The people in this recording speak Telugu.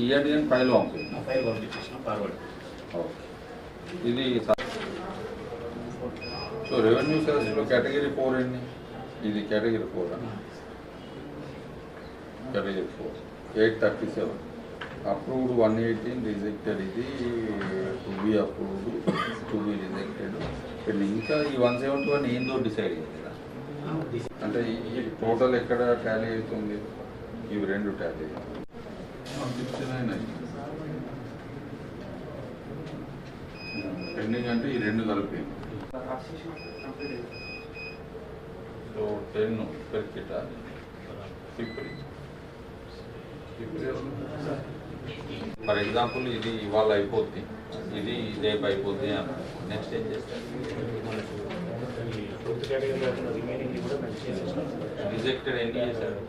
ఇయ్యండి అని ఫైల్ పంపింది ఆ ఫైల్ పంపించేసిన ఫార్వర్డ్ ఇది సో రెవెన్యూ సర్వీస్లో కేటగిరీ ఫోర్ ఎన్ని? ఇది category four? Category four. Eight thirty seven. Approved one eighteen rejected. ఇది to be approved to be rejected. ఇంకా ఈ వన్ సెవెంటీ వన్ ఏందో డిసైడ్ అయింది అంటే ఈ టోటల్ ఎక్కడ టాలీ అవుతుంది? ఇవి రెండు టాలీ సిక్స్టీ పెండింగ్ అంటే ఈ రెండు కలిపి. So ten cricket for example ఇది ఇవాళ అయిపోద్ది. ఇది రేపు అయిపోద్ది నెక్స్ట్ ఏం చేస్తారు? రిజెక్టెడ్ ఎన్ని చేశారు?